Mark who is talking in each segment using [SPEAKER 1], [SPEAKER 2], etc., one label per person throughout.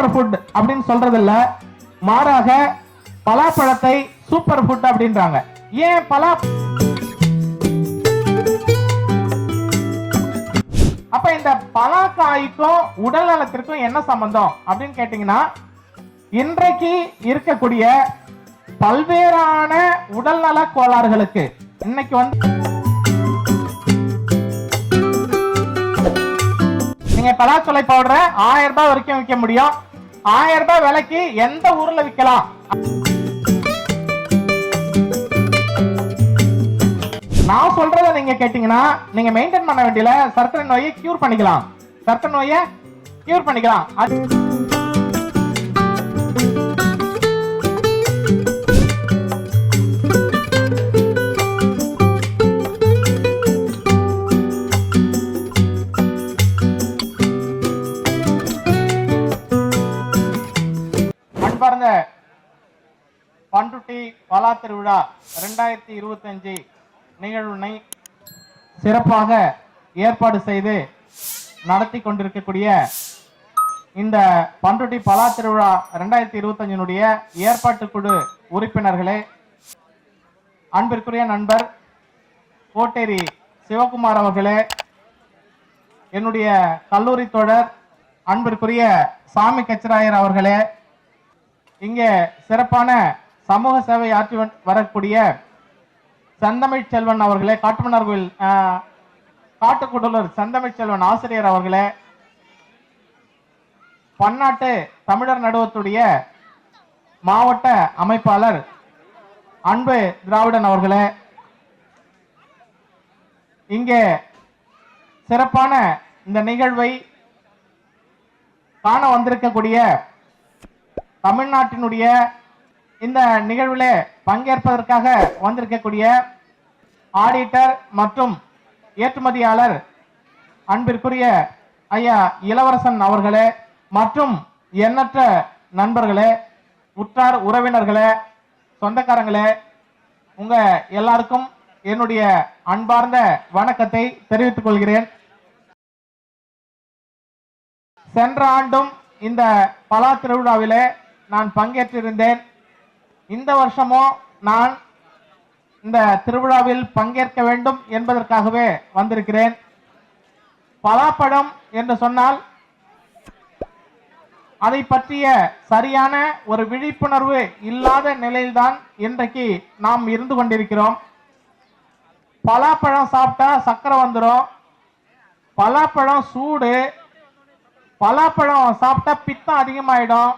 [SPEAKER 1] Super food அப்படின்னு சொல்றதில்ல. மாறாக பலாப்பழத்தை super food அப்படின்றாங்க. ஏன் பலா அப்ப இந்த பலாக்காய்க்கும் உடல் நலத்திற்கும் என்ன சம்பந்தம் அப்படின்னு கேட்டீங்கன்னா இன்றைக்கு இருக்கக்கூடிய பல்வேறான உடல்நல கோளாறுகளுக்கு இன்னைக்கு வந்து நீங்க பலாச்சொலை பவுடரை ஆயிரம் ரூபாய் வரைக்கும் விற்க முடியும். ஆயிரம் ரூபாய் விலைக்கு எந்த ஊர்ல விற்கலாம் நான் சொல்றத நீங்க கேட்டீங்கன்னா நீங்க மெயின்டைன் பண்ண வேண்டியல சர்க்கரை நோயை கியூர் பண்ணிக்கலாம். சர்க்கரை நோயை கியூர் பண்ணிக்கலாம். பண்ருட்டி பலா திருவிழா ரெண்டாயிரத்தி இருபத்தஞ்சு நிகழ்வினை சிறப்பாக ஏற்பாடு செய்து நடத்தி கொண்டிருக்கக்கூடிய இந்த பண்ருட்டி பலா திருவிழா ரெண்டாயிரத்தி இருபத்தஞ்சினுடைய ஏற்பாட்டு குழு உறுப்பினர்களே அன்பிற்குரிய நண்பர் கோட்டேரி சிவகுமார் அவர்களே என்னுடைய கல்லூரி தோழர் அன்பிற்குரிய சாமி கச்சராயர் அவர்களே இங்கே சிறப்பான சமூக சேவை ஆற்றி வரக்கூடிய செந்தமிழ் செல்வன் அவர்களே காட்டுமன்னார் கோயில் காட்டுக்குடலூர் செந்தமிழ் செல்வன் ஆசிரியர் அவர்களே பன்னாட்டு தமிழர் நடுவத்துடைய மாவட்ட அமைப்பாளர் அன்பு திராவிடன் அவர்களே இங்கே சிறப்பான இந்த நிகழ்வை காண வந்திருக்கக்கூடிய தமிழ்நாட்டினுடைய இந்த நிகழ்வில் பங்கேற்பதற்காக வந்திருக்கக்கூடிய ஆடிட்டர் மற்றும் ஏற்றுமதியாளர் அன்பிற்குரிய ஐயா இளவரசன் அவர்களே மற்றும் எண்ணற்ற நண்பர்களே உற்றார் உறவினர்களே சொந்தக்காரங்களே உங்க எல்லாருக்கும் என்னுடைய அன்பார்ந்த வணக்கத்தை தெரிவித்துக் கொள்கிறேன். சென்ற ஆண்டும் இந்த பலா திருவிழாவிலே நான் பங்கேற்றிருந்தேன். இந்த வருஷமும் நான் இந்த திருவிழாவில் பங்கேற்க வேண்டும் என்பதற்காகவே வந்திருக்கிறேன். பலாப்பழம் என்று சொன்னால் அதை பற்றிய சரியான ஒரு விழிப்புணர்வு இல்லாத நிலையில்தான் இன்றைக்கு நாம் இருந்து கொண்டிருக்கிறோம். பலாப்பழம் சாப்பிட்டா சக்கரை வந்துடும் பலாப்பழம் சூடு. பலாப்பழம் சாப்பிட்டா பித்தம் அதிகமாயிடும்.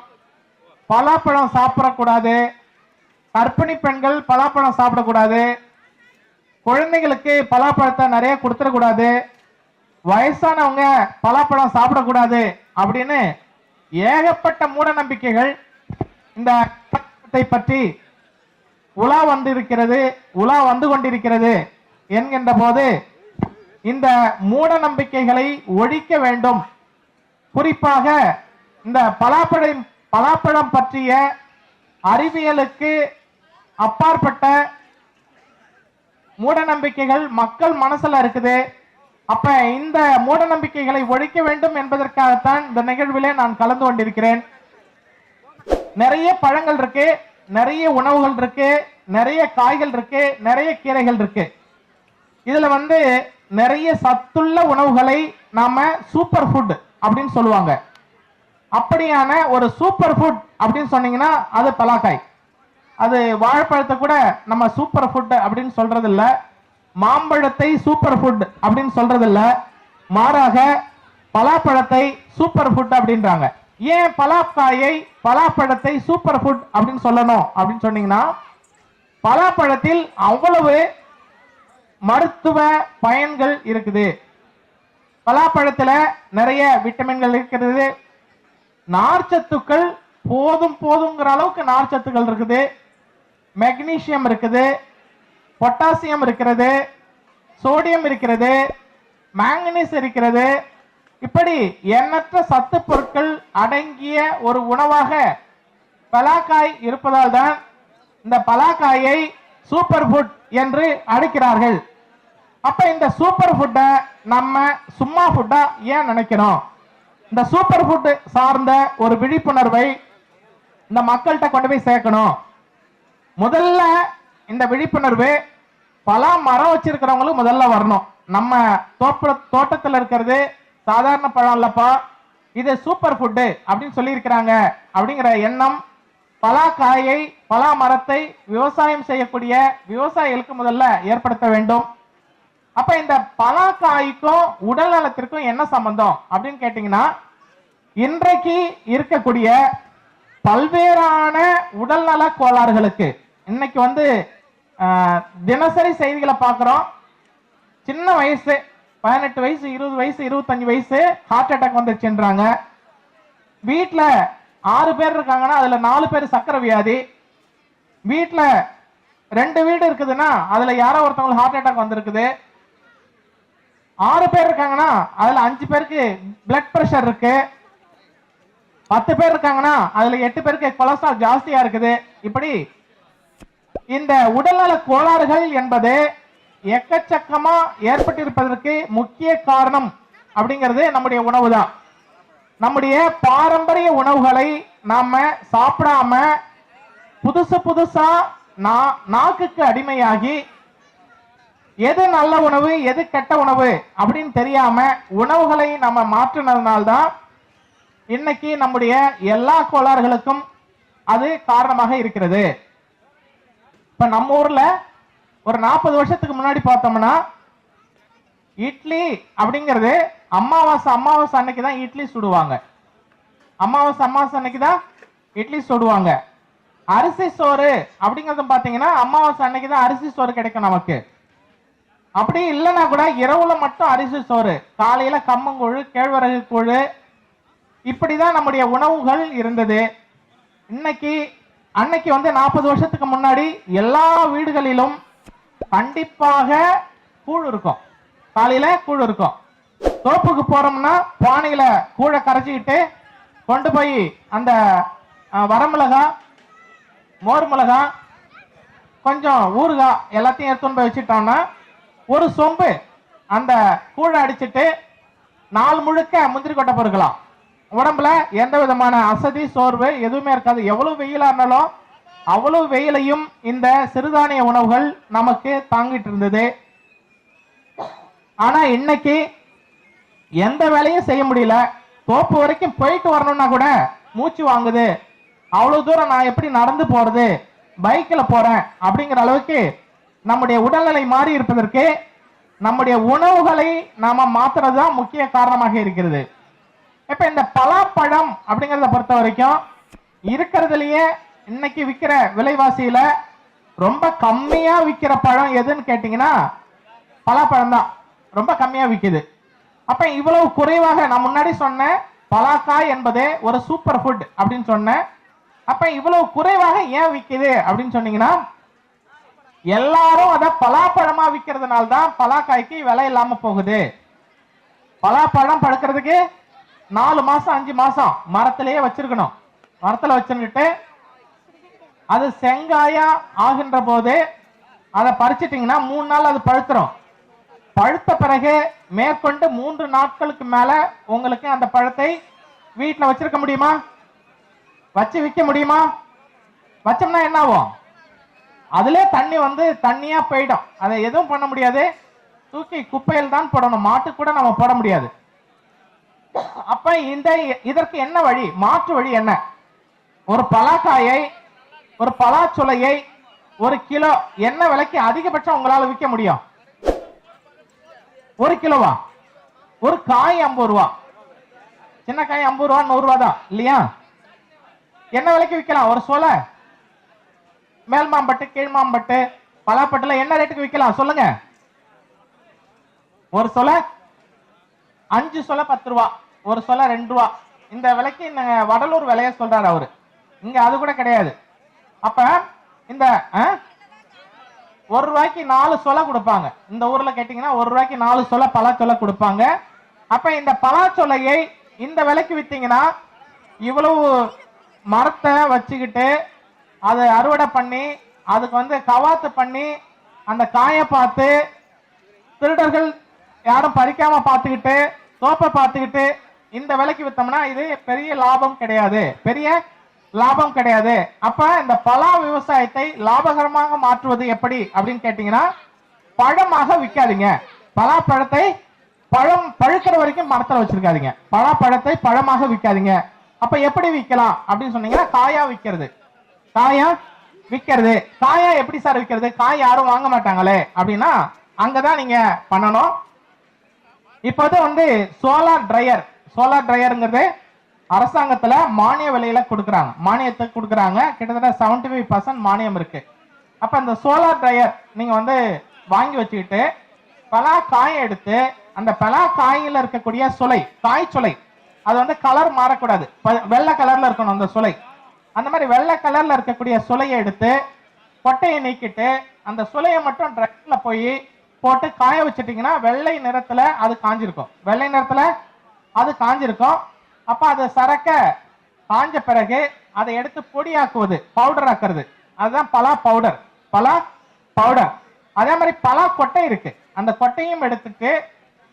[SPEAKER 1] பலாப்பழம் சாப்பிடக்கூடாது. கர்ப்பிணி பெண்கள் பலாப்பழம் சாப்பிடக்கூடாது. குழந்தைகளுக்கு பலாப்பழத்தை நிறைய கொடுத்துடக்கூடாது. வயசானவங்க பலாப்பழம் சாப்பிடக்கூடாது அப்படின்னு ஏகப்பட்ட மூட நம்பிக்கைகள் இந்த பற்றி உலா வந்திருக்கிறது உலா வந்து கொண்டிருக்கிறது என்கின்ற போது இந்த மூட நம்பிக்கைகளை ஒழிக்க வேண்டும். குறிப்பாக இந்த பலாப்பழம் பலாப்பழம் பற்றிய அறிவியலுக்கு அப்பாற்பட்ட மூட நம்பிக்கைகள் மக்கள் மனசுல இருக்குது. அப்ப இந்த மூட நம்பிக்கைகளை ஒழிக்க வேண்டும் என்பதற்காகத்தான் இந்த நிகழ்விலே நான் கலந்து கொண்டிருக்கிறேன். நிறைய பழங்கள் இருக்கு நிறைய உணவுகள் இருக்கு நிறைய காய்கள் இருக்கு நிறைய கீரைகள் இருக்கு. இதுல வந்து நிறைய சத்துள்ள உணவுகளை நாம சூப்பர் ஃபுட் அப்படின்னு சொல்லுவாங்க. அப்படியான ஒரு சூப்பர் ஃபுட் அப்படின்னு சொன்னீங்கன்னா அது பலாக்காய். அது வாழைப்பழத்தை கூட நம்ம சூப்பர் ஃபுட் அப்படின்னு சொல்றது இல்ல மாம்பழத்தை சூப்பர் ஃபுட் அப்படின்னு சொல்றது இல்ல மாறாக பலாப்பழத்தை சூப்பர் ஃபுட் அப்படின்றாங்க. ஏன் பலாக்காயை பலாப்பழத்தை சூப்பர் ஃபுட் அப்படின்னு சொல்லணும் அப்படின்னு சொன்னீங்கன்னா பலாப்பழத்தில் அவ்வளவு மருத்துவ பயன்கள் இருக்குது. பலாப்பழத்தில் நிறைய விட்டமின்கள் இருக்கிறது. நார்ச்சத்துக்கள் போதும் போதுங்கிற அளவுக்கு நார்ச்சத்துக்கள் இருக்குது. மெக்னீசியம் இருக்குது பொட்டாசியம் இருக்கிறது சோடியம் இருக்கிறது மேங்கனீஸ் இருக்கிறது. இப்படி எண்ணற்ற சத்து பொருட்கள் அடங்கிய ஒரு உணவாக பலாக்காய் இருப்பதால் தான் இந்த பலாக்காயை சூப்பர் ஃபுட் என்று அழைக்கிறார்கள். அப்ப இந்த சூப்பர் ஃபுட்டை நம்ம சும்மா ஃபுட்டா ஏன் நினைக்கிறோம்? இந்த சூப்பர் ஃபுட் சார்ந்த ஒரு விழிப்புணர்வை இந்த மக்கள்கிட்ட கொண்டு போய் சேர்க்கணும். முதல்ல இந்த விழிப்புணர்வு பலா மரம் வச்சிருக்கிறவங்களும் முதல்ல வரணும். நம்ம தோட்ட தோட்டத்தில் இருக்கிறது சாதாரண பழம் இல்லப்பா. இது சூப்பர் ஃபுட்டு அப்படின்னு சொல்லியிருக்கிறாங்க. அப்படிங்கிற எண்ணம் பலா காயை பலா மரத்தை விவசாயம் செய்யக்கூடிய விவசாயிகளுக்கு முதல்ல ஏற்படுத்த வேண்டும். அப்ப இந்த பலாக்காய்க்கும் உடல் நலத்திற்கும் என்ன சம்பந்தம் அப்படின்னு கேட்டீங்கன்னா இன்றைக்கு இருக்கக்கூடிய பல்வேறான உடல்நல கோளாறுகளுக்கு இன்னைக்கு வந்து தினசரி செய்திகளை பார்க்குறோம். சின்ன வயசு பதினெட்டு வயசு இருபது வயசு இருபத்தஞ்சு வயசு ஹார்ட் அட்டாக் வந்துருச்சுன்றாங்க. வீட்டில் ஆறு பேர் இருக்காங்கன்னா அதில் நாலு பேர் சக்கரை வியாதி. வீட்டில் ரெண்டு வீடு இருக்குதுன்னா அதில் யாரோ ஒருத்தவங்களுக்கு ஹார்ட் அட்டாக் வந்திருக்குது. ஆறு பேர் இருக்காங்கன்னா அதில் அஞ்சு பேருக்கு பிளட் ப்ரெஷர் இருக்கு. பத்து பேர் இருக்காங்கன்னா அதில் எட்டு பேருக்கு கொலஸ்ட்ரால் ஜாஸ்தியாக இருக்குது. இப்படி இந்த உடல்நல கோளாறுகள் என்பது எக்கச்சக்கமா ஏற்பட்டிருப்பதற்கு முக்கிய காரணம் அப்படிங்கிறது நம்முடைய உணவு தான் நம்முடைய பாரம்பரிய உணவுகளை நாம சாப்பிடாம புதுசு புதுசா நா- நாக்குக்கு அடிமையாகி எது நல்ல உணவு எது கெட்ட உணவு அப்படின்னு தெரியாம உணவுகளை நம்ம மாற்றினதுனால்தான் இன்னைக்கு நம்முடைய எல்லா கோளாறுகளுக்கும் அது காரணமாக இருக்கிறது. இப்போ நம்ம ஊரில் ஒரு நாற்பது வருஷத்துக்கு முன்னாடி பார்த்தோம்னா இட்லி அப்படிங்கிறது அமாவாசை அமாவாசை அன்னைக்கு தான் இட்லி சுடுவாங்க. அமாவாசை அமாவாசை அன்னைக்கு தான் இட்லி சுடுவாங்க. அரிசி சோறு அப்படிங்கிறது பார்த்தீங்கன்னா அமாவாசை அன்னைக்கு தான் அரிசி சோறு கிடைக்கும் நமக்கு. அப்படி இல்லைன்னா கூட இரவுல மட்டும் அரிசி சோறு காலையில கம்மங்கூழு கேழ்வரகு கூழு. இப்படிதான் நம்முடைய உணவுகள் இருந்தது. இன்னைக்கு அன்னைக்கு வந்து நாற்பது வருஷத்துக்கு முன்னாடி எல்லா வீடுகளிலும் கண்டிப்பாக கூழ் இருக்கும். காலையில கூழ் இருக்கும். தோப்புக்கு போறோம்னா பானையில கூழை கரைச்சிக்கிட்டு கொண்டு போய் அந்த வரமிளகா மோர் மிளகா கொஞ்சம் ஊறுகாய் எல்லாத்தையும் எடுத்துன்னு போய் வச்சுட்டோம்னா ஒரு சொம்பு அந்த கூழை அடிச்சிட்டு நாள் முழுக்க முந்திரி கொட்டை பொறுக்கலாம். உடம்புல எந்த விதமான அசதி சோர்வு எதுவுமே இருக்காது. எவ்வளவு வெயிலா இருந்தாலும் அவ்வளவு வெயிலையும் இந்த சிறுதானிய உணவுகள் நமக்கு தாங்கிட்டு இருந்தது. ஆனா இன்னைக்கு எந்த வேலையும் செய்ய முடியல. தோப்பு வரைக்கும் போயிட்டு வரணும்னா கூட மூச்சு வாங்குது. அவ்வளவு தூரம் நான் எப்படி நடந்து போறது பைக்கில் போறேன் அப்படிங்கிற அளவுக்கு நம்முடைய உடல்நிலை மாறி இருப்பதற்கு நம்முடைய உணவுகளை நாம மாத்துறது தான் முக்கிய காரணமாக இருக்கிறது. இப்ப இந்த பலாப்பழம் அப்படிங்கிறத பொறுத்த வரைக்கும் இருக்கிறதுலயே இன்னைக்கு விற்கிற விலைவாசியில ரொம்ப கம்மியா விற்கிற பழம் எதுன்னு கேட்டீங்கன்னா பலாப்பழம் தான் ரொம்ப கம்மியா விற்கிது அப்ப இவ்வளவு குறைவாக நான் முன்னாடி சொன்னேன் பலாக்காய் என்பது ஒரு சூப்பர் ஃபுட் அப்படின்னு சொன்னேன். அப்ப இவ்வளவு குறைவாக ஏன் விற்கிது அப்படின்னு சொன்னீங்கன்னா எல்லாரும் அதை பலாப்பழமா விற்கிறதுனால தான் பலாக்காய்க்கு விலை இல்லாம போகுது. பலாப்பழம் படுக்கிறதுக்கு நாலு மாசம் அஞ்சு மாசம். மரத்திலேயே வச்சிருக்கணும். மரத்துல வச்சுட்டு அது செங்காயா ஆகின்ற போதே அதை பறிச்சிட்டிங்கன்னா மூணு நாள் அது பழுத்துரும். பழுத்த பிறகு மேற்கொண்டு மூன்று நாட்களுக்கு மேல உங்களுக்கு அந்த பழத்தை வீட்டில் வச்சிருக்க முடியுமா? வச்சு விற்க முடியுமா? வச்சோம்னா என்ன ஆகும்? அதுல தண்ணி வந்து தண்ணியா போயிடும். அதை எதுவும் பண்ண முடியாது. தூக்கி குப்பையில் தான் போடணும். மாட்டுக்கு கூட நம்ம போட முடியாது. அப்ப இந்த இதற்கு என்ன வழி? மாற்று வழி என்ன? ஒரு பலாக்காயை ஒரு பலாச்சுளையை ஒரு கிலோ என்ன விலைக்கு அதிகபட்சம் உங்களால விற்க முடியும்? ஒரு கிலோவா? ஒரு காய் ஐம்பது ரூபா. சின்ன காய் ஐம்பது ரூபா நூறு ரூபா தான் இல்லையா? என்ன விலைக்கு விற்கலாம் ஒரு சோலை. மேல் மாம்பட்டு கீழ் மாம்பட்டு பலாப்பட்டுல என்ன ரேட்டுக்கு விற்கலாம் சொல்லுங்க. ஒரு சொலை அஞ்சு சொல பத்து ரூபா ஒரு சொல ரெண்டு ரூபா. இந்த விலைக்கு இந்த வடலூர் விலைய சொல்றாரு அவரு. இங்க அது கூட கிடையாது. அப்ப இந்த ஒரு ரூபாய்க்கு நாலு சொலை கொடுப்பாங்க. இந்த ஊர்ல கேட்டீங்கன்னா ஒரு ரூபாய்க்கு நாலு சொல பலாச்சொலை கொடுப்பாங்க. அப்ப இந்த பலாச்சொலையை இந்த விலைக்கு வித்தீங்கன்னா இவ்வளவு மரத்தை வச்சுக்கிட்டு அதை அறுவடை பண்ணி அதுக்கு வந்து கவாத்து பண்ணி அந்த காயை பார்த்து திருடர்கள் யாரும் பறிக்காம பார்த்துக்கிட்டு தோப்பை பார்த்துக்கிட்டு இந்த விலைக்கு வித்தோம்னா இது பெரிய லாபம் கிடையாது. பெரிய லாபம் கிடையாது. அப்ப இந்த பலா விவசாயத்தை லாபகரமாக மாற்றுவது எப்படி அப்படின்னு கேட்டீங்கன்னா பழமாக விற்காதீங்க. பலாப்பழத்தை பழம் பழுக்கிற வரைக்கும் மரத்துல வச்சிருக்காதீங்க. பலாப்பழத்தை பழமாக விற்காதீங்க. அப்ப எப்படி விற்கலாம் அப்படின்னு சொன்னீங்கன்னா காயா விற்கிறது. காயா விற்கிறது. காயா எப்படி சார் விற்கிறது? காய் யாரும் வாங்க மாட்டாங்களே அப்படின்னா அங்கதான் நீங்க பண்ணணும். இப்போது வந்து சோலார் ட்ரையர் சோலார் ட்ரையருங்கிறது அரசாங்கத்தில் மானிய விலையில கொடுக்குறாங்க. மானியத்துக்கு கொடுக்குறாங்க. கிட்டத்தட்ட 75% ஃபைவ் பர்சன்ட் மானியம் இருக்கு. அப்போ இந்த சோலார் ட்ரையர் நீங்கள் வந்து வாங்கி வச்சுக்கிட்டு பலா காயை எடுத்து அந்த பலா காயில் இருக்கக்கூடிய சுளை காய் சுளை அது வந்து கலர் மாறக்கூடாது. ப- வெள்ளை கலர்ல இருக்கணும் அந்த சுளை அந்த மாதிரி வெள்ளை கலர்ல இருக்கக்கூடிய சுளையை எடுத்து கொட்டையை நீக்கிட்டு அந்த சுளையை மட்டும் ட்ரக்கில் போய் போட்டு காய வச்சிட்டிங்கன்னா வெள்ளை நிறத்தில் அது காஞ்சிருக்கும். வெள்ளை நிறத்தில் அது காஞ்சிருக்கும். அப்போ அதை சரக்க காஞ்ச பிறகு அதை எடுத்து பொடியாக்குவது பவுடர் ஆக்குறது. அதுதான் பலா பவுடர் பலா பவுடர் அதே மாதிரி பலா கொட்டை இருக்கு. அந்த கொட்டையும் எடுத்துட்டு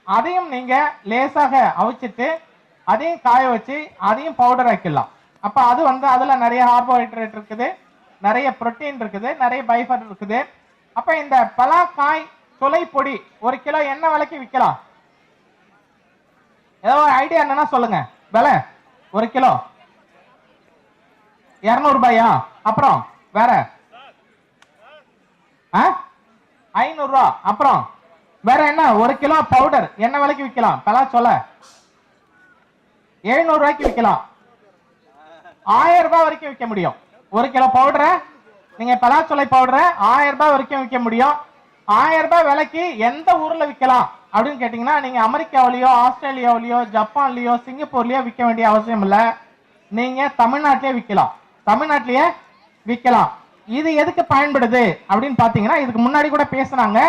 [SPEAKER 1] அதையும் நீங்க லேசாக அவிச்சிட்டு அதையும் காய வச்சு அதையும் பவுடர் ஆக்கிடலாம். அப்ப அது வந்து அதுல நிறைய கார்போஹைட்ரேட் இருக்குது நிறைய புரோட்டீன் இருக்குது நிறைய பைஃபர் இருக்குது. அப்ப இந்த பலா காய் துளை பொடி ஒரு கிலோ என்ன விலைக்கு விற்கலாம் ஏதோ ஐடியா என்னன்னா சொல்லுங்க. விலை? ஒரு கிலோ. இருநூறு ரூபாயா அப்புறம் வேற ஐநூறு ரூபா அப்புறம் வேற என்ன? ஒரு கிலோ பவுடர் என்ன விலைக்கு விற்கலாம் பலா சொல்ல. எழுநூறு ரூபாய்க்கு விற்கலாம் ஆயிரம் ரூபாய் வரைக்கும் விற்க முடியும். ஒரு கிலோ பவுடரை நீங்க பலாச்சொலை பவுடரை ஆயிரம் ரூபாய் வரைக்கும் விற்க முடியும். ஆயிரம் ரூபாய் விலைக்கு எந்த ஊர்ல விற்கலாம் அப்படின்னு கேட்டீங்கன்னா நீங்க அமெரிக்காவிலயோ ஆஸ்திரேலியாவிலயோ ஜப்பான்லயோ சிங்கப்பூர்லயோ விற்க வேண்டிய அவசியம் இல்ல. நீங்க தமிழ்நாட்டிலே விற்கலாம் தமிழ்நாட்டிலேயே விற்கலாம் இது எதுக்கு பயன்படுது? அப்படின்னு பாத்தீங்கன்னா இதுக்கு முன்னாடி கூட பேசுனாங்க.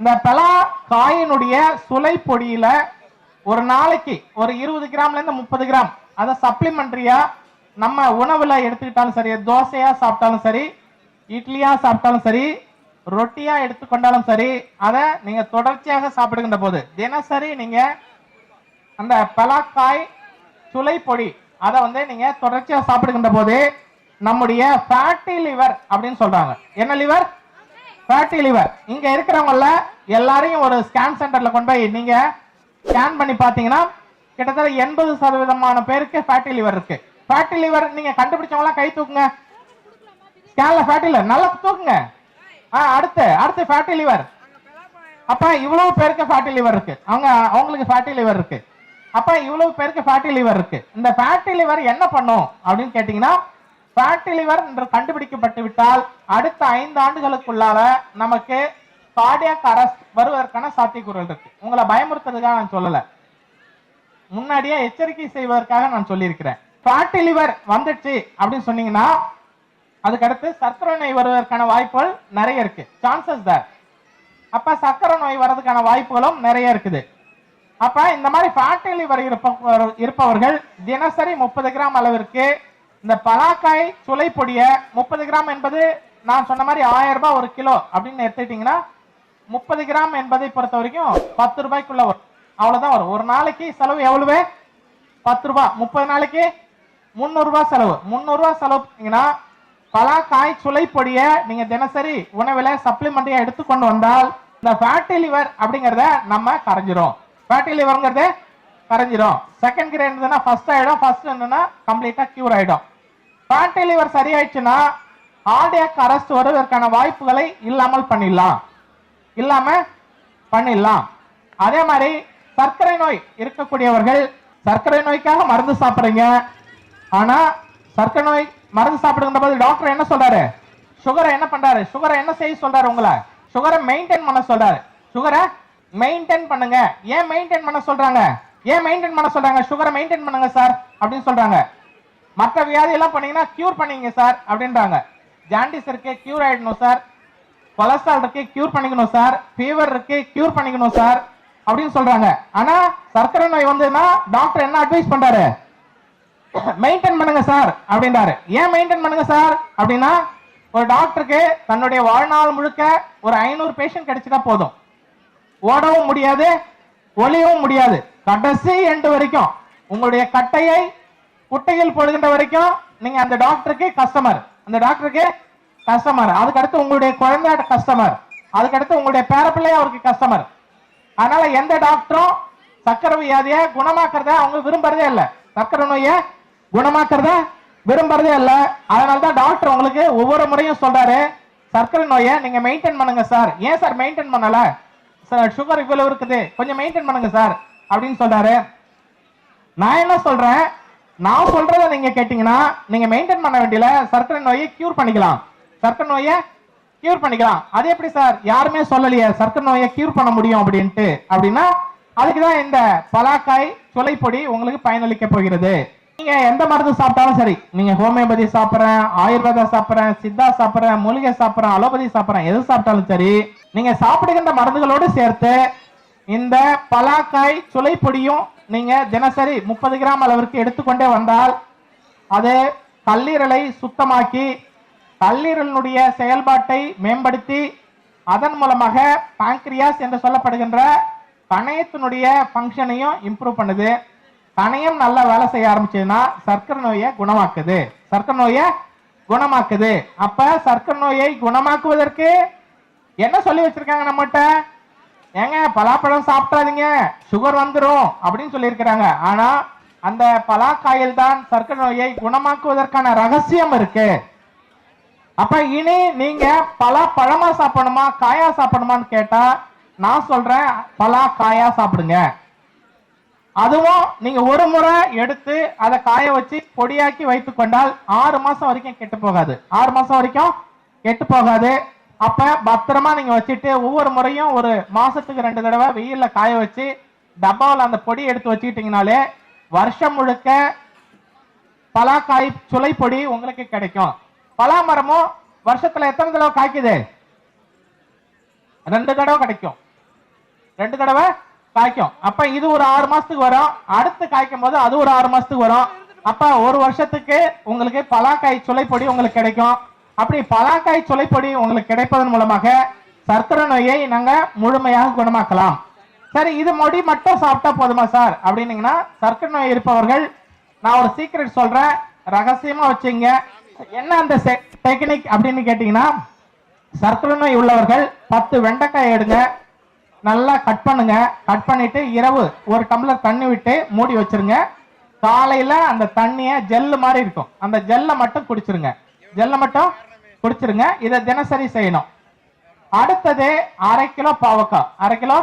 [SPEAKER 1] இந்த பலா காயினுடைய சுளை பொடியில ஒரு நாளைக்கு ஒரு இருபது கிராம்ல இருந்து முப்பது கிராம் அதை சப்ளிமெண்டரியா நம்ம உணவுல எடுத்துக்கிட்டாலும் சரி தோசையா சாப்பிட்டாலும் சரி இட்லியா சாப்பிட்டாலும் சரி ரொட்டியா எடுத்துக்கொண்டாலும் சரி அதை நீங்க தொடர்ச்சியாக சாப்பிடுகின்ற போது தினசரி நீங்க அந்த பலாக்காய் சுளை பொடி அதை வந்து நீங்க தொடர்ச்சியா சாப்பிடுகின்ற போது நம்முடைய ஃபேட்டி லிவர் அப்படின்னு சொல்றாங்க. என்ன லிவர் ஃபேட்டி லிவர் இங்க இருக்கிறவங்கள எல்லாரையும் ஒரு ஸ்கேன் சென்டர்ல கொண்டு போய் நீங்க ஸ்கேன் பண்ணி பாத்தீங்கன்னா கிட்டத்தட்ட எண்பது சதவீதமான பேருக்கு ஃபேட்டி லிவர் இருக்கு. ஃபேட்டி லிவர் நீங்க கண்டுபிடிச்சவங்க எல்லாம் கை தூக்குங்க. ஸ்கேன்ல ஃபேட்டி லிவர் நல்லா தூக்குங்க. அடுத்து அடுத்து ஃபேட்டி லிவர் அப்ப இவ்வளவு பேருக்கு ஃபேட்டி லிவர் இருக்கு. அவங்க அவங்களுக்கு ஃபேட்டி லிவர் இருக்கு. அப்ப இவ்வளவு பேருக்கு ஃபேட்டி லிவர் இருக்கு. இந்த ஃபேட்டி லிவர் என்ன பண்ணும் அப்படின்னு கேட்டீங்கன்னா ஃபேட்டி லிவர் என்று கண்டுபிடிக்கப்பட்டு விட்டால் அடுத்த ஐந்து ஆண்டுகளுக்குள்ளால நமக்கு கார்டியாக் அரஸ்ட் வருவதற்கான சாத்தியக்கூறுகள் இருக்கு. உங்களை பயமுறுத்துறதுக்காக நான் சொல்லல. முன்னாடியே எச்சரிக்கை செய்வதற்காக நான் சொல்லியிருக்கிறேன். ஃபேட்டி லிவர் வந்துச்சு அப்படின்னு சொன்னீங்கன்னா அதுக்கடுத்து சர்க்கரை நோய் வருவதற்கான வாய்ப்புகள் நிறைய இருக்கு. சான்சஸ் தான் அப்ப சர்க்கரை நோய் வர்றதுக்கான வாய்ப்புகளும் நிறைய இருக்குது. அப்ப இந்த மாதிரி ஃபேட்டி லிவர் இருப்ப இருப்பவர்கள் தினசரி முப்பது கிராம் அளவிற்கு இந்த பலாக்காய் சுளை பொடிய முப்பது கிராம் என்பது நான் சொன்ன மாதிரி ஆயிரம் ரூபாய் ஒரு கிலோ அப்படின்னு எடுத்துக்கிட்டீங்கன்னா முப்பது கிராம் என்பதை பொறுத்த வரைக்கும் பத்து ரூபாய்க்குள்ள வரும். அவ்வளவுதான் வரும். ஒரு நாளைக்கு செலவு எவ்வளவு? பத்து ரூபாய். முப்பது நாளைக்கு முந்நூறுரூவா செலவு. முந்நூறுபா செலவு பார்த்தீங்கன்னா பலாக்காய் சுளை நீங்க தினசரி உணவுல சப்ளிமெண்டரியா எடுத்துக்கொண்டு வந்தால் இந்த ஃபேட்டி லிவர் அப்படிங்கறத நம்ம கரைஞ்சிரும். ஃபேட்டி லிவர்ங்கிறது கரைஞ்சிரும். செகண்ட் கிரேட் இருந்ததுன்னா ஃபர்ஸ்ட் ஆயிடும். ஃபர்ஸ்ட் இருந்ததுன்னா கம்ப்ளீட்டா கியூர் ஆயிடும். ஃபேட்டி லிவர் சரியாயிடுச்சுன்னா கார்டியாக் அரெஸ்ட் வருவதற்கான வாய்ப்புகளை இல்லாமல் பண்ணிடலாம். இல்லாம பண்ணிடலாம். அதே மாதிரி சர்க்கரை நோய் இருக்கக்கூடியவர்கள் சர்க்கரை நோய்க்காக மருந்து சாப்பிட்றீங்க ஆனா சர்க்கரை நோய் மருந்து சாப்பிடுங்க போது டாக்டர் என்ன சொல்றாரு? சுகரை என்ன பண்றாரு? சுகரை என்ன செய்ய சொல்றாரு உங்களை? சுகரை மெயின்டைன் பண்ண சொல்றாரு. சுகரை மெயின்டைன் பண்ணுங்க. ஏன் மெயின்டைன் பண்ண சொல்றாங்க? ஏன் மெயின்டைன் பண்ண சொல்றாங்க? சுகரை மெயின்டைன் பண்ணுங்க சார் அப்படின்னு சொல்றாங்க. மற்ற வியாதி எல்லாம் பண்ணீங்கன்னா கியூர் பண்ணீங்க சார் அப்படின்றாங்க. ஜாண்டிஸ் இருக்கு கியூர் ஆயிடணும் சார் கொலஸ்ட்ரால் இருக்கு கியூர் பண்ணிக்கணும் சார் ஃபீவர் இருக்கு கியூர் பண்ணிக்கணும் சார் அப்படின்னு சொல்றாங்க. ஆனா சர்க்கரை நோய் வந்ததுன்னா டாக்டர் என்ன அட்வைஸ் பண்றாரு? மெயின்டைன் பண்ணுங்க சார் அப்படின்றாரு. ஏன் மெயின்டைன் பண்ணுங்க சார் அப்படின்னா ஒரு டாக்டருக்கு தன்னுடைய வாழ்நாள் முழுக்க ஒரு ஐநூறு பேஷண்ட் கிடைச்சிட்டா போதும். ஓடவும் முடியாது ஒளியவும் முடியாது. கடைசி எண்டு வரைக்கும் உங்களுடைய கட்டையை குட்டையில் போடுகின்ற வரைக்கும் நீங்க அந்த டாக்டருக்கு கஸ்டமர் அந்த டாக்டருக்கு கஸ்டமர் அதுக்கடுத்து உங்களுடைய குழந்தை கஸ்டமர் அதுக்கடுத்து உங்களுடைய பேரப்பிள்ளை அவருக்கு கஸ்டமர் அதனால எந்த டாக்டரும் சக்கரை வியாதியை குணமாக்குறத அவங்க விரும்புறதே இல்ல. சக்கரை நோயை குணமாக்குறத விரும்புறதே இல்ல. அதனால தான் டாக்டர் உங்களுக்கு ஒவ்வொரு முறையும் சொல்றாரு. சர்க்கரை நோயை நீங்க மெயின்டைன் பண்ணுங்க சார் ஏன் சார் மெயின்டைன் பண்ணல? சார் சுகர் இவ்வளவு இருக்குது. கொஞ்சம் மெயின்டைன் பண்ணுங்க சார் அப்படின்னு சொல்றாரு. நான் என்ன சொல்றேன்? நான் சொல்றத நீங்க கேட்டீங்கன்னா நீங்க மெயின்டைன் பண்ண வேண்டியல சர்க்கரை நோயை கியூர் பண்ணிக்கலாம். சர்க்கரை நோயை கியூர் பண்ணிக்கலாம். அது எப்படி சார் யாருமே சொல்லலையே சர்க்கரை நோயை கியூர் பண்ண முடியும் அப்படின்ட்டு. அப்படின்னா அதுக்கு தான் இந்த பலாக்காய் சுளைப்பொடி உங்களுக்கு பயனளிக்க போகிறது. நீங்க எந்த மருந்து சாப்பிட்டாலும் சரி நீங்க ஹோமியோபதி சாப்பிட்றேன் ஆயுர்வேதா சாப்பிட்றேன் சித்தா சாப்பிட்றேன் மூலிகை சாப்பிட்றேன் அலோபதி சாப்பிட்றேன் எது சாப்பிட்டாலும் சரி நீங்க சாப்பிடுகின்ற மருந்துகளோடு சேர்த்து இந்த பலாக்காய் சுளைப்பொடியும் நீங்க தினசரி முப்பது கிராம் அளவிற்கு எடுத்துக்கொண்டே வந்தால் அது கல்லீரலை சுத்தமாக்கி கல்லீரலினுடைய செயல்பாட்டை மேம்படுத்தி அதன் மூலமாக பாங்க்ரியாஸ் என்று சொல்லப்படுகின்ற கணையத்தினுடைய ஃபங்க்ஷனையும் இம்ப்ரூவ் பண்ணுது. கணையம் நல்லா வேலை செய்ய ஆரம்பிச்சதுன்னா சர்க்கரை நோயை குணமாக்குது. சர்க்கரை நோயை குணமாக்குது. அப்ப சர்க்கரை நோயை குணமாக்குவதற்கு என்ன சொல்லி வச்சிருக்காங்க நம்மகிட்ட? ஏங்க பலாப்பழம் சாப்பிடாதீங்க. சுகர் வந்துடும் அப்படின்னு சொல்லியிருக்கிறாங்க. ஆனா அந்த பலாக்காயில் தான் சர்க்கரை நோயை குணமாக்குவதற்கான ரகசியம் இருக்கு. அப்ப இனி நீங்க பலா பழமா சாப்பிடணுமா காயா சாப்பிடணுமான்னு கேட்டா நான் சொல்றேன் பலா காயா சாப்பிடுங்க. அதுவும் நீங்க ஒரு முறை எடுத்து அதை காய வச்சு பொடியாக்கி வைத்து கொண்டால் ஆறு மாசம் வரைக்கும் கெட்டு போகாது. ஆறு மாசம் வரைக்கும் கெட்டு போகாது. அப்ப பத்திரமா நீங்க வச்சுட்டு ஒவ்வொரு முறையும் ஒரு மாசத்துக்கு ரெண்டு தடவை வெயில்ல காய வச்சு டப்பாவில் அந்த பொடி எடுத்து வச்சுக்கிட்டீங்கனாலே வருஷம் முழுக்க பலாக்காய் சுளை பொடி உங்களுக்கு கிடைக்கும். பலா மரமும் வருஷத்துல எத்தனை தடவை காய்க்குது? ரெண்டு தடவை கிடைக்கும். ரெண்டு தடவை காய்க்கும். அப்ப இது ஒரு ஆறு மாசத்துக்கு வரும். அடுத்து காய்க்கும் போது அது ஒரு ஆறு மாசத்துக்கு வரும். அப்ப ஒரு வருஷத்துக்கு உங்களுக்கு பலாக்காய் சுளைப்பொடி உங்களுக்கு கிடைக்கும். அப்படி பலாக்காய் சுளைப்பொடி உங்களுக்கு கிடைப்பதன் மூலமாக சர்க்கரை நோயை நாங்க முழுமையாக குணமாக்கலாம். சரி இது மொடி மட்டும் சாப்பிட்டா போதுமா சார்? அப்படின்னீங்கன்னா சர்க்கரை நோய் இருப்பவர்கள் நான் ஒரு சீக்ரெட் சொல்றேன். ரகசியமா வச்சுங்க. என்ன அந்த டெக்னிக் அப்படின்னு கேட்டீங்கன்னா சர்க்கரை நோய் உள்ளவர்கள் பத்து வெண்டைக்காய் எடுங்க. நல்லா கட் பண்ணுங்க. கட் பண்ணிட்டு இரவு ஒரு டம்ளர் தண்ணி விட்டு மூடி வச்சிருங்க. காலையில அந்த தண்ணிய ஜெல்லு மாதிரி இருக்கும். அந்த ஜெல்லை மட்டும் குடிச்சிருங்க. ஜெல்லை மட்டும் குடிச்சிருங்க. இதை தினசரி செய்யணும். அடுத்தது அரை கிலோ பாவக்காய் அரை கிலோ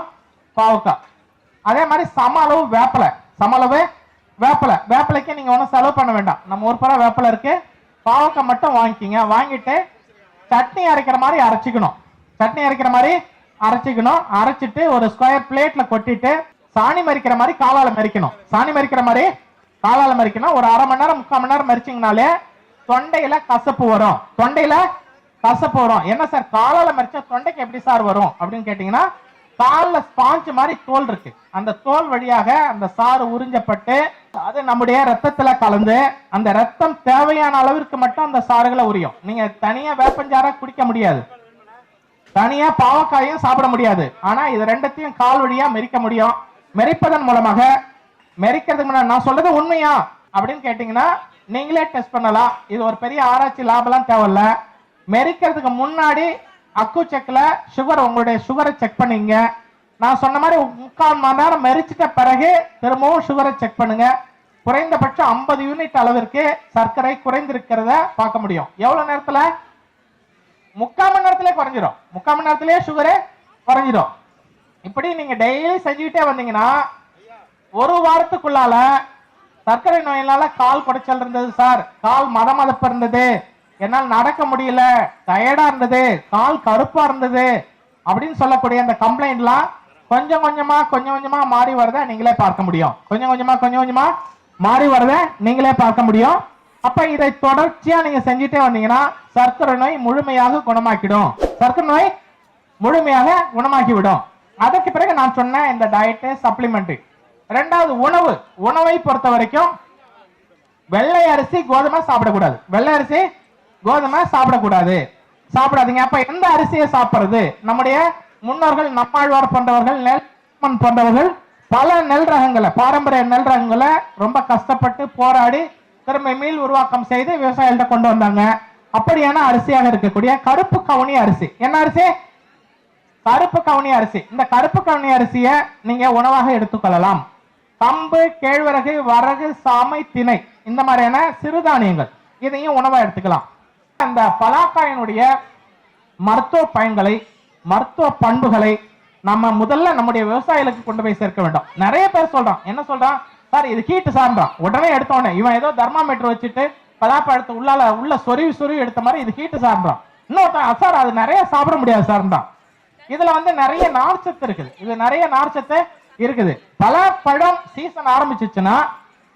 [SPEAKER 1] பாவக்காய் அதே மாதிரி சம அளவு வேப்பலை. சம அளவு வேப்பலை. வேப்பலைக்கு நீங்க ஒன்றும் செலவு பண்ண வேண்டாம். நம்ம ஒரு புறம் வேப்பலை இருக்கு. பாவக்காய் மட்டும் வாங்கிக்கிங்க. வாங்கிட்டு சட்னி அரைக்கிற மாதிரி அரைச்சிக்கணும். சட்னி அரைக்கிற மாதிரி அரைச்சிக்கணும். அரைச்சிட்டு ஒரு ஸ்கொயர் பிளேட்ல கொட்டிட்டு சாணி மறிக்கிற மாதிரி காலால மறிக்கணும். சாணி மறிக்கிற மாதிரி காலால மறிக்கணும். ஒரு அரை மணி நேரம் முக்கால் மணி நேரம் மறிச்சிங்கனாலே தொண்டையில கசப்பு வரும். தொண்டையில கசப்பு வரும். என்ன சார் காலால மறிச்சா தொண்டைக்கு எப்படி சார் வரும் அப்படின்னு கேட்டீங்கன்னா காலில் ஸ்பாஞ்ச் மாதிரி தோல் இருக்கு. அந்த தோல் வழியாக அந்த சாறு உறிஞ்சப்பட்டு அது நம்முடைய ரத்தத்துல கலந்து அந்த ரத்தம் தேவையான அளவிற்கு மட்டும் அந்த சாறுகளை உரியும். நீங்க தனியா வேப்பஞ்சார குடிக்க முடியாது. தனியா பாவக்காயும் சாப்பிட முடியாது. ஆனா இது ரெண்டத்தையும் கால் வழியா மெரிக்க முடியும். மெரிப்பதன் மூலமாக மெரிக்கிறதுக்கு முன்னாடி நான் சொல்றது உண்மையா? அப்படின்னு கேட்டீங்கன்னா நீங்களே டெஸ்ட் பண்ணலாம். இது ஒரு பெரிய ஆராய்ச்சி லாபம்லாம் தேவையில்ல. மெரிக்கிறதுக்கு முன்னாடி அக்கு செக்ல சுகர் உங்களுடைய சுகரை செக் பண்ணீங்க. நான் சொன்ன மாதிரி முக்கால் மணி நேரம் மெரிச்சிட்ட பிறகு திரும்பவும் சுகரை செக் பண்ணுங்க. குறைந்தபட்சம் ஐம்பது யூனிட் அளவிற்கு சர்க்கரை குறைந்திருக்கிறத பார்க்க முடியும். எவ்வளவு நேரத்தில்? முக்கால் மணி நேரத்திலே குறைஞ்சிரும். முக்கால் மணி நேரத்திலே சுகரே குறைஞ்சிரும். இப்படி நீங்க டெய்லி செஞ்சுக்கிட்டே வந்தீங்கன்னா ஒரு வாரத்துக்குள்ளால சர்க்கரை நோயினால கால் குடைச்சல் இருந்தது சார் கால் மத மதப்பு இருந்தது. என்னால் நடக்க முடியல. டயர்டா இருந்தது. கால் கருப்பா இருந்தது. அப்படின்னு சொல்லக்கூடிய அந்த கம்ப்ளைண்ட்லாம் கொஞ்சம் கொஞ்சமா கொஞ்சம் கொஞ்சமா மாறி வரத நீங்களே பார்க்க முடியும். கொஞ்சம் கொஞ்சமா கொஞ்சம் கொஞ்சமா மாறி வரத நீங்களே பார்க்க முடியும். அப்ப இதை தொடர்ச்சியா நீங்க செஞ்சுட்டே வந்தீங்கன்னா சர்க்கரை நோய் முழுமையாக குணமாக்கிடும். சர்க்கரை நோய் முழுமையாக குணமாக்கி விடும் அதற்கு பிறகு நான் சொன்ன இந்த டயட்டு சப்ளிமெண்ட் ரெண்டாவது உணவு. உணவை பொறுத்த வரைக்கும் வெள்ளை அரிசி கோதுமை சாப்பிடக்கூடாது. வெள்ளை அரிசி கோதுமை சாப்பிடக்கூடாது. சாப்பிடாதீங்க. அப்ப எந்த அரிசியை சாப்பிடுறது? நம்முடைய முன்னோர்கள் நம்மாழ்வார் போன்றவர்கள் நெல் போன்றவர்கள் பல நெல் ரகங்களை பாரம்பரிய நெல் ரகங்களை ரொம்ப கஷ்டப்பட்டு போராடி திரும்ப மீள் உருவாக்கம் செய்து விவசாயிகள்ட்ட கொண்டு வந்தாங்க. அப்படியான அரிசியாக இருக்கக்கூடிய கருப்பு கவுனி அரிசி. என்ன அரிசி? கருப்பு கவுனி அரிசி. இந்த கருப்பு கவுனி அரிசியை நீங்க உணவாக எடுத்துக்கொள்ளலாம். கம்பு கேழ்வரகு வரகு சாமை திணை. இந்த மாதிரியான சிறுதானியங்கள். இதையும் உணவா எடுத்துக்கலாம். அந்த பலாக்காயினுடைய மருத்துவ பயன்களை மருத்துவ பண்புகளை நம்ம முதல்ல நம்முடைய விவசாயிகளுக்கு கொண்டு போய் சேர்க்க வேண்டும். நிறைய பேர் சொல்றான். என்ன சொல்றான்? சார் இது ஹீட்டு சார்ந்தான் உடனே எடுத்தோடனே இவன் ஏதோ தர்மாமீட்டர் வச்சுட்டு பலாப்பழத்தை உள்ளால உள்ள சொருவி சொருவி எடுத்த மாதிரி இது ஹீட்டு சார்ந்தான் இன்னொருத்தன் சார் அது நிறைய சாப்பிட முடியாது சார்ந்தான் இதுல வந்து நிறைய நார்ச்சத்து இருக்குது. இது நிறைய நார்ச்சத்து இருக்குது. பலாப்பழம் சீசன் ஆரம்பிச்சிச்சுன்னா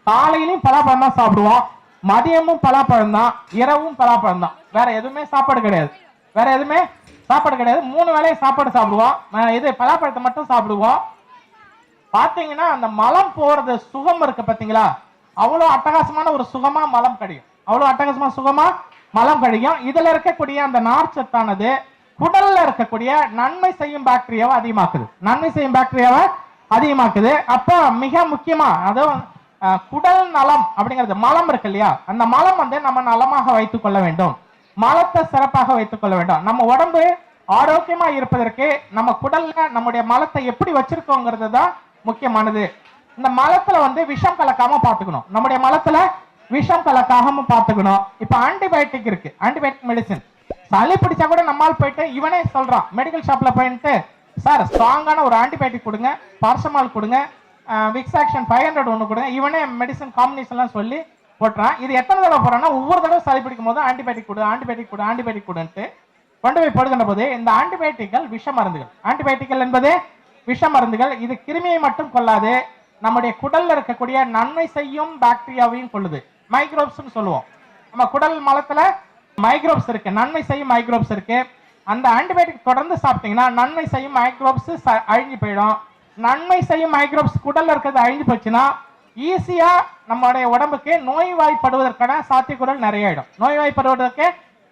[SPEAKER 1] காலையிலையும் பலாப்பழம் தான் சாப்பிடுவோம். மதியமும் பலாப்பழம் தான். இரவும் பலாப்பழம் தான். வேற எதுவுமே சாப்பாடு கிடையாது. வேற எதுவுமே சாப்பாடு கிடையாது. மூணு வேளையும் சாப்பாடு சாப்பிடுவோம். இது பலாப்பழத்தை மட்டும் சாப்பிடுவோம். பாத்தீங்கன்னா அந்த மலம் போறது சுகம் இருக்கு பாத்தீங்களா? அவ்வளவு அட்டகாசமான ஒரு சுகமா மலம் கழியும் அவ்வளவு அட்டகாசமா சுகமா மலம் கழியும் இதுல இருக்கக்கூடிய அந்த நார்ச்சத்தானது குடல்ல இருக்கக்கூடிய நன்மை செய்யும் பாக்டீரியாவை அதிகமாக்குது. நன்மை செய்யும் பாக்டீரியாவை அதிகமாக்குது. அப்போ மிக முக்கியமா அதுவும் குடல் நலம் அப்படிங்கிறது மலம் இருக்கு இல்லையா? அந்த மலம் வந்து நம்ம நலமாக வைத்துக் கொள்ள வேண்டும். மலத்தை சிறப்பாக வைத்துக் கொள்ள வேண்டும். நம்ம உடம்பு ஆரோக்கியமா இருப்பதற்கு நம்ம குடல்ல நம்முடைய மலத்தை எப்படி வச்சிருக்கோங்கிறது தான் முக்கியமானது. இந்த மலத்துல வந்து விஷம் கலக்காம பாத்துக்கணும் நம்முடைய மலத்துல விஷம் கலக்காம பாத்துக்கணும் இப்ப ஆன்டிபயோட்டிக் இருக்கு. ஆன்டிபயோட்டிக் மெடிசின் சளி பிடிச்சா கூட நம்மால் போயிட்டு இவனே சொல்றான். மெடிக்கல் ஷாப்ல போயிட்டு சார் ஸ்ட்ராங்கான ஒரு ஆன்டிபயோட்டிக் கொடுங்க. பார்சமால் கொடுங்க. விக்ஸ் ஆக்ஷன் ஃபைவ் ஹண்ட்ரட் ஒன்று கொடுங்க. இவனே மெடிசன் காம்பினேஷன்லாம் சொல்லி போட்டுறான். இது எத்தனை தடவை போறான்னா ஒவ்வொரு தடவை சளி பிடிக்கும் போது ஆன்டிபயோட்டிக் கொடு ஆன்டிபயோட்டிக் கொடு ஆன்டிபயோட்டிக் கொடுன்ட்டு கொண்டு போய் படுகின்ற போது இந்த ஆன்டிபயோட்டிக்கள் விஷ மருந்துகள். ஆன்டிபயோட்டிக்கள் என்பது விஷ மருந்துகள் இது கிருமியை மட்டும் கொல்லாது நம்முடைய குடல்ல இருக்கக்கூடிய நன்மை செய்யும் பாக்டீரியாவையும் கொள்ளுது. மைக்ரோப்ஸ்னு சொல்லுவோம். நம்ம குடல் மலத்துல மைக்ரோப்ஸ் இருக்கு நன்மை செய்யும் மைக்ரோப்ஸ் இருக்கு. அந்த ஆன்டிபயோட்டிக் தொடர்ந்து சாப்பிட்டீங்கன்னா நன்மை செய்யும் மைக்ரோப்ஸ் அழிஞ்சு போயிடும். நன்மை செய்யும் மைக்ரோப்ஸ் குடல்ல இருக்கிறது அழிஞ்சு போச்சுன்னா ஈஸியா நம்மளுடைய உடம்புக்கு நோய்வாய்ப்படுவதற்கான சாத்தியக்குறல் நிறைய ஆயிடும் நோய்வாய்ப்படுவதற்கு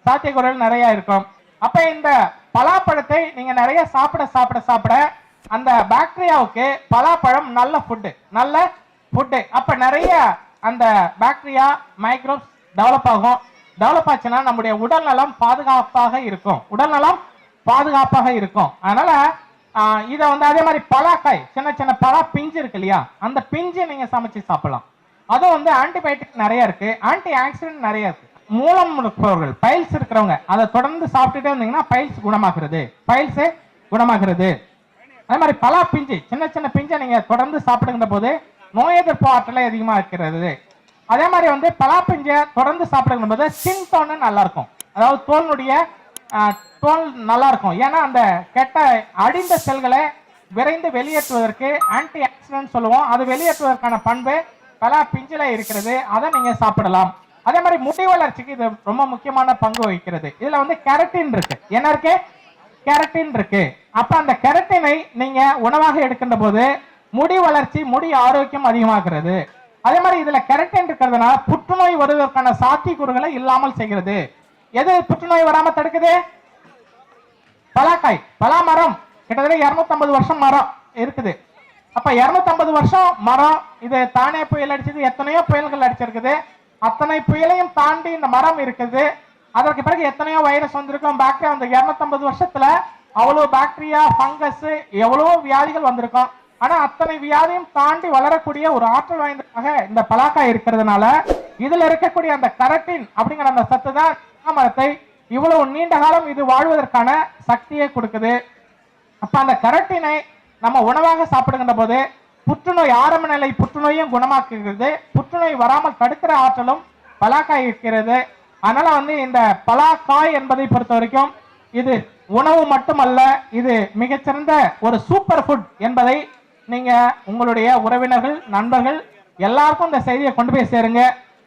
[SPEAKER 1] சாத்தியக்குறல் நிறைய இருக்கும். அப்ப இந்த பலாப்பழத்தை நீங்க நிறைய சாப்பிட சாப்பிட சாப்பிட அந்த பாக்டீரியாவுக்கு பலாப்பழம் நல்ல ஃபுட்டு நல்ல ஃபுட்டு அப்போ நிறைய அந்த பாக்டீரியா மைக்ரோப்ஸ் டெவலப் ஆகும். டெவலப் ஆச்சுன்னா நம்முடைய உடல் நலம் பாதுகாப்பாக இருக்கும். உடல் நலம் பாதுகாப்பாக இருக்கும். அதனால இதை வந்து அதே மாதிரி பலாக்காய் சின்ன சின்ன பலா பிஞ்சு இருக்கு இல்லையா? அந்த பிஞ்சு நீங்கள் சமைச்சு சாப்பிடலாம். அதுவும் வந்து ஆன்டிபயோட்டிக் நிறைய இருக்கு. ஆன்டி ஆக்சிடென்ட் நிறைய இருக்கு. மூலம் இருப்பவர்கள் பைல்ஸ் இருக்கிறவங்க அதை தொடர்ந்து சாப்பிட்டுட்டே இருந்தீங்கன்னா பைல்ஸ் குணமாகிறது. பைல்ஸ் குணமாகிறது. அதே மாதிரி பலா பிஞ்சு சின்ன சின்ன பிஞ்சை நீங்கள் தொடர்ந்து சாப்பிடுங்கிற போது நோய் எதிர்ப்பு ஆற்றலை அதிகமாக இருக்கிறது. அதே மாதிரி வந்து பலா பிஞ்சை தொடர்ந்து சாப்பிடுங்கிற போது ஸ்கின் டோனு நல்லாயிருக்கும். அதாவது தோலினுடைய தோல் நல்லாயிருக்கும். ஏன்னா அந்த கெட்ட அடிந்த செல்களை விரைந்து வெளியேற்றுவதற்கு ஆன்டி ஆக்சிடென்ட் சொல்லுவோம். அது வெளியேற்றுவதற்கான பண்பு பலா பிஞ்சில் இருக்கிறது. அதை நீங்கள் சாப்பிடலாம். அதே மாதிரி முடி வளர்ச்சிக்கு இது ரொம்ப முக்கியமான பங்கு வகிக்கிறது. இதில் வந்து கேரட்டின் இருக்கு. என்ன இருக்கு? கெரட்டின் இருக்கு. அப்ப அந்த கெரட்டினை நீங்க உணவாக எடுக்கின்ற போது முடி வளர்ச்சி முடி ஆரோக்கியம் அதிகமாகிறது. அதே மாதிரி இதுல கெரட்டின் இருக்கிறதுனால புற்றுநோய் வருவதற்கான சாத்தியக்கூறுகளை இல்லாமல் செய்கிறது. எது புற்றுநோய் வராம தடுக்குது? பலாக்காய் பலா மரம் கிட்டத்தட்ட 250 வருஷம் மரம் இருக்குது. அப்ப 250 வருஷம் மரம் இது தானே புயல் அடிச்சது எத்தனையோ புயல்கள் அடிச்சிருக்குது. அத்தனை புயலையும் தாண்டி இந்த மரம் இருக்குது. அதற்கு பிறகு எத்தனையோ வைரஸ் வந்திருக்கும். பாக்டீரியா அந்த 250 வருஷத்துல அவ்வளோ பாக்டீரியா ஃபங்கஸ் எவ்வளவோ வியாதிகள் வந்திருக்கும். ஆனா அத்தனை வியாதியும் தாண்டி வளரக்கூடிய ஒரு ஆற்றல் வாய்ந்ததாக இந்த பலாக்காய் இருக்கிறதுனால இதுல இருக்கக்கூடிய அந்த கரட்டின் அப்படிங்கிற அந்த சத்து தான் மரத்தை இவ்வளவு நீண்ட காலம் இது வாழ்வதற்கான சக்தியை கொடுக்குது. அப்ப அந்த கரட்டினை நம்ம உணவாக சாப்பிடுகின்ற போது புற்றுநோய் ஆரம்ப நிலை புற்றுநோயும் குணமாக்குகிறது. புற்றுநோய் வராமல் தடுக்கிற ஆற்றலும் பலாக்காய் இருக்கிறது. அதனால வந்து இந்த பலாக்காய் என்பதை பொறுத்த வரைக்கும் இது உணவு மட்டுமல்ல இது மிகச்சிறந்த ஒரு சூப்பர் ஃபுட் என்பதை நீங்க உங்களுடைய உறவினர்கள் நண்பர்கள் எல்லாருக்கும் இந்த செய்தியை கொண்டு போய் சேருங்க.